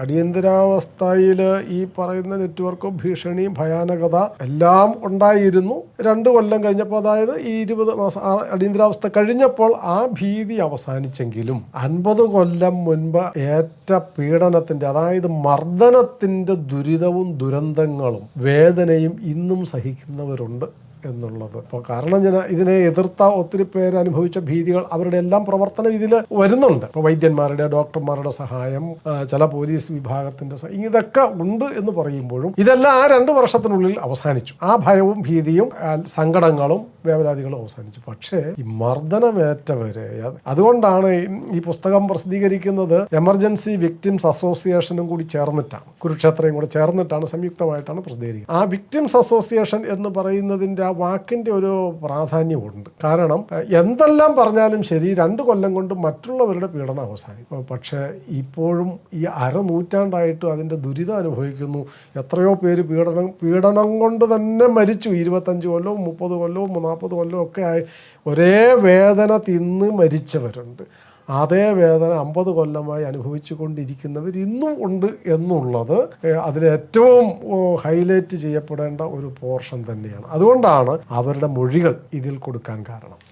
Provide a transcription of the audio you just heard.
അടിയന്തരാവസ്ഥയിൽ ഈ പറയുന്ന നെറ്റ്വർക്കും ഭീഷണിയും ഭയാനകത എല്ലാം ഉണ്ടായിരുന്നു. രണ്ട് കൊല്ലം കഴിഞ്ഞപ്പോൾ അതായത് ഈ ഇരുപത് മാസം അടിയന്തരാവസ്ഥ കഴിഞ്ഞപ്പോൾ ആ ഭീതി അവസാനിച്ചെങ്കിലും അൻപത് കൊല്ലം മുൻപ് ഏറ്റ പീഡനത്തിന്റെ അതായത് മർദ്ദനത്തിന്റെ ദുരിതവും ദുരന്തങ്ങളും വേദനയും ഇന്നും സഹിക്കുന്നവരുണ്ട്. എന്നുള്ളത്. അപ്പോൾ കാരണം ഞാൻ ഇതിനെ എതിർത്ത ഒത്തിരി പേര് അനുഭവിച്ച ഭീതികൾ അവരുടെ എല്ലാം പ്രവർത്തനം ഇതിൽ വരുന്നുണ്ട്. ഇപ്പോൾ വൈദ്യന്മാരുടെ ഡോക്ടർമാരുടെ സഹായം ചില പോലീസ് വിഭാഗത്തിന്റെ ഇതൊക്കെ ഉണ്ട് എന്ന് പറയുമ്പോഴും ഇതെല്ലാം ആ രണ്ട് വർഷത്തിനുള്ളിൽ അവസാനിച്ചു. ആ ഭയവും ഭീതിയും സങ്കടങ്ങളും വേവലാതികളും അവസാനിച്ചു. പക്ഷേ ഈ മർദ്ദനമേറ്റവരെ അത് അതുകൊണ്ടാണ് ഈ- പുസ്തകം പ്രസിദ്ധീകരിക്കുന്നത് എമർജൻസി വിക്ടിംസ് അസോസിയേഷനും കൂടി ചേർന്നിട്ടാണ്. കുരുക്ഷേത്രയും കൂടി ചേർന്നിട്ടാണ് സംയുക്തമായിട്ടാണ് പ്രസിദ്ധീകരിക്കുന്നത്. ആ വിക്ടിംസ് അസോസിയേഷൻ എന്ന് പറയുന്നതിന്റെ വാക്കിന്റെ ഒരു പ്രാധാന്യമുണ്ട്. കാരണം എന്തെല്ലാം പറഞ്ഞാലും ശരി രണ്ട് കൊല്ലം കൊണ്ട് മറ്റുള്ളവരുടെ പീഡനം അവസാനിക്കും. പക്ഷേ ഇപ്പോഴും ഈ അരനൂറ്റാണ്ടായിട്ടും അതിന്റെ ദുരിതം അനുഭവിക്കുന്നു. എത്രയോ പേര് പീഡനം പീഡനം കൊണ്ട് തന്നെ മരിച്ചു. ഇരുപത്തഞ്ച് കൊല്ലവും മുപ്പത് കൊല്ലവും നാൽപ്പത് കൊല്ലവും ഒക്കെ ആയി. ഒരേ വേദന തിന്ന് മരിച്ചവരുണ്ട്. അതേ വേദന അമ്പത് കൊല്ലമായി അനുഭവിച്ചു കൊണ്ടിരിക്കുന്നവർ ഇന്നും ഉണ്ട് എന്നുള്ളത് അതിലേറ്റവും ഹൈലൈറ്റ് ചെയ്യപ്പെടേണ്ട ഒരു പോർഷൻ തന്നെയാണ്. അതുകൊണ്ടാണ് അവരുടെ മൊഴികൾ ഇതിൽ കൊടുക്കാൻ കാരണം.